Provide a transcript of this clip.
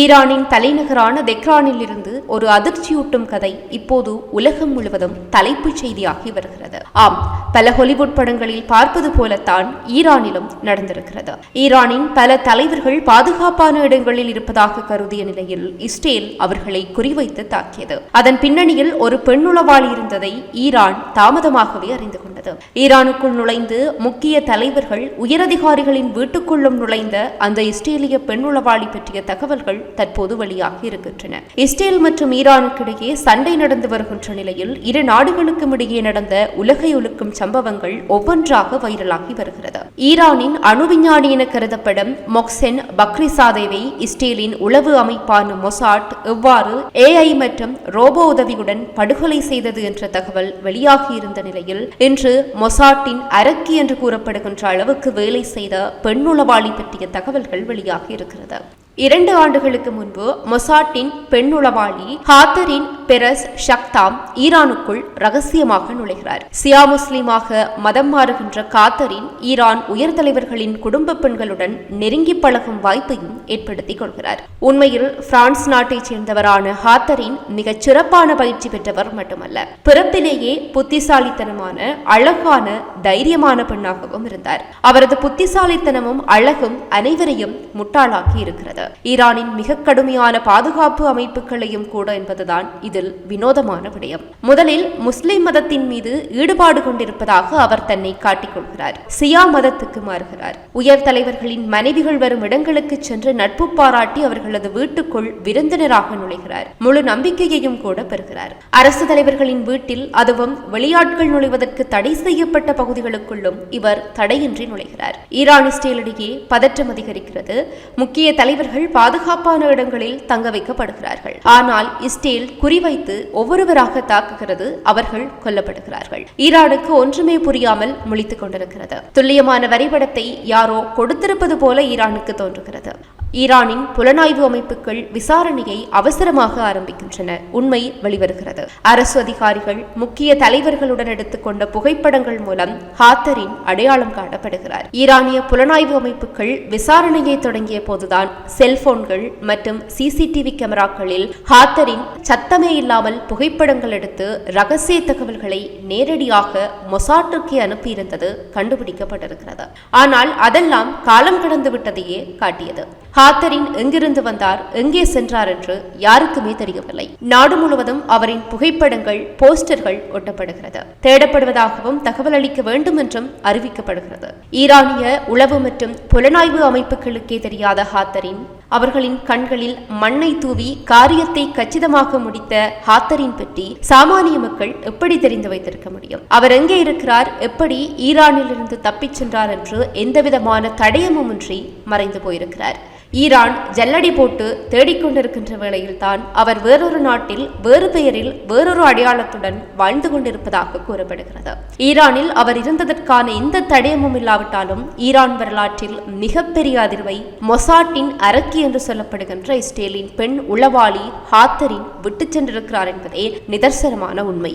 ஈரானின் தலைநகரான தெக்ரானில் இருந்து ஒரு அதிர்ச்சியூட்டும் கதை இப்போது உலகம் முழுவதும் தலைப்புச் செய்தியாகி வருகிறது. ஆம் பல ஹாலிவுட் படங்களில் பார்ப்பது போலத்தான் ஈரானிலும் நடந்திருக்கிறது. ஈரானின் பல தலைவர்கள் பாதுகாப்பான இடங்களில் இருப்பதாக கருதிய நிலையில் இஸ்ரேல் அவர்களை குறிவைத்து தாக்கியது. அதன் பின்னணியில் ஒரு பெண்ணுளவாளி இருந்ததை ஈரான் தாமதமாகவே அறிந்து கொண்டது. ஈரானுக்குள் நுழைந்து முக்கிய தலைவர்கள் உயரதிகாரிகளின் வீட்டுக்குள்ளும் நுழைந்த அந்த இஸ்ரேலிய பெண்ணுளவாளி பற்றிய தகவல்கள் தற்போது வெளியாகி இருக்கின்றன. இஸ்ரேல் மற்றும் ஈரானுக்கிடையே சண்டை நடந்து வருகின்ற நிலையில் இரு நாடுகளுக்கும் இடையே நடந்த உலகை உலுக்கும் சம்பவங்கள் ஒவ்வொன்றாக வைரலாகி வருகிறது. ஈரானின் அணுவிஞ்ஞானி என கருதப்படும் மொக்சென் பக்ரிசாதேவை இஸ்ரேலின் உளவு அமைப்பான மொசாட் எவ்வாறு ஏஐ மற்றும் ரோபோ உதவியுடன் படுகொலை செய்தது என்ற தகவல் வெளியாகியிருந்த நிலையில் இன்று மொசாட்டின் அரக்கி என்று கூறப்படுகின்ற அளவுக்கு வேலை செய்த பெண்ணுளவாளி பற்றிய தகவல்கள் வெளியாகி இருக்கிறது. இரண்டு ஆண்டுகளுக்கு முன்பு மொசாட்டின் பெண்ணுளவாளி ஹாத்தரின் பெரஸ் ஷக்தாம் ஈரானுக்குள் ரகசியமாக நுழைகிறார். சியா முஸ்லீமாக மதம் மாறுகின்ற காத்தரின் ஈரான் உயர் தலைவர்களின் குடும்ப பெண்களுடன் நெருங்கி பழகும் வாய்ப்பையும் ஏற்படுத்திக் கொள்கிறார். உண்மையில் பிரான்ஸ் நாட்டைச் சேர்ந்தவரான ஹாத்தரின் மிகச் சிறப்பான பயிற்சி பெற்றவர் மட்டுமல்ல பிறப்பிலேயே புத்திசாலித்தனமான அழகான தைரியமான பெண்ணாகவும் இருந்தார். அவரது புத்திசாலித்தனமும் அழகும் அனைவரையும் முட்டாளாக்கி இருக்கிறது. ஈரானின் மிக கடுமையான பாதுகாப்பு அமைப்புகளையும் கூட என்பதுதான் இதில் வினோதமான விடயம். முதலில் முஸ்லிம் மதத்தின் மீது ஈடுபாடு கொண்டிருப்பதாக அவர் தன்னை காட்டிக்கொள்கிறார் சியா மதத்துக்கு மாறுகிறார். உயர் தலைவர்களின் மனைவிகள் வரும் இடங்களுக்கு சென்று நட்பு பாராட்டி அவர்களது வீட்டுக்குள் விருந்தினராக நுழைகிறார். முழு நம்பிக்கையையும் கூட பெறுகிறார். அரசு தலைவர்களின் வீட்டில் அதுவும் வெளியாட்கள் நுழைவதற்கு தடை செய்யப்பட்ட பகுதிகளுக்குள்ளும் இவர் தடையின்றி நுழைகிறார். ஈரான் இஸ்ரேலிடையே பதற்றம் அதிகரிக்கிறது. முக்கிய தலைவர்கள் பாதுகாப்பான இடங்களில் தங்க வைக்கப்படுகிறார்கள். ஆனால் இஸ்ரேல் குறிவைத்து ஒவ்வொருவராக தாக்குகிறது அவர்கள் கொல்லப்படுகிறார்கள். ஈரானுக்கு ஒன்றுமே புரியாமல் முழித்துக் கொண்டிருக்கிறது. துல்லியமான வரைபடத்தை யாரோ கொடுத்திருப்பது போல ஈரானுக்கு தோன்றுகிறது. ஈரானின் புலனாய்வு அமைப்புகள் விசாரணையை அவசரமாக ஆரம்பிக்கின்றன. உண்மை வெளிவருகிறது. அரசு அதிகாரிகள் முக்கிய தலைவர்களுடன் எடுத்துக்கொண்ட புகைப்படங்கள் மூலம் ஹாத்தரின் அடையாளம் காணப்படுகிறார். ஈரானிய புலனாய்வு அமைப்புகள் விசாரணையை தொடங்கிய போதுதான் செல்போன்கள் மற்றும் சிசிடிவி கேமராக்களில் ஹாத்தரின் சத்தமே இல்லாமல் புகைப்படங்கள் எடுத்து ரகசிய தகவல்களை நேரடியாக மொசாட்டுக்கு அனுப்பியிருந்தது கண்டுபிடிக்கப்பட்டிருக்கிறது. ஆனால் அதெல்லாம் காலம் கடந்து விட்டதையே காட்டியது. ஹாத்தரின் எங்கிருந்து வந்தார் எங்கே சென்றார் என்று யாருக்குமே தெரியவில்லை. நாடு முழுவதும் அவரின் புகைப்படங்கள் போஸ்டர்கள் ஒட்டப்படுகிறது. தேடப்படுவதாகவும் தகவல் அளிக்க வேண்டும் என்றும் அறிவிக்கப்படுகிறது. ஈரானிய உளவு மற்றும் புலனாய்வு அமைப்புகளுக்கே தெரியாத ஹாத்தரின் அவர்களின் கண்களில் மண்ணை தூவி காரியத்தை கச்சிதமாக முடித்த ஹாத்தரின் பற்றி சாமானிய மக்கள் எப்படி தெரிந்து வைத்திருக்க முடியும்? அவர் எங்கே இருக்கிறார்? எப்படி ஈரானிலிருந்து தப்பிச் சென்றார் என்று எந்தவிதமான தடயமுமின்றி மறைந்து போயிருக்கிறார்? ஈரான் ஜல்லடி போட்டு தேடிக்கொண்டிருக்கின்ற வேளையில்தான் அவர் வேறொரு நாட்டில் வேறு பெயரில் வேறொரு அடையாளத்துடன் வாழ்ந்து கொண்டிருப்பதாக கூறப்படுகிறது. ஈரானில் அவர் இருந்ததற்கான எந்த தடயமும் இல்லாவிட்டாலும் ஈரான் வரலாற்றில் மிகப்பெரிய அதிர்வை மொசாட்டின் அரக்கி என்று சொல்லப்படுகின்ற இஸ்ரேலின் பெண் உளவாளி ஹாத்தரின் விட்டுச் சென்றிருக்கிறார் என்பதே நிதர்சனமான உண்மை.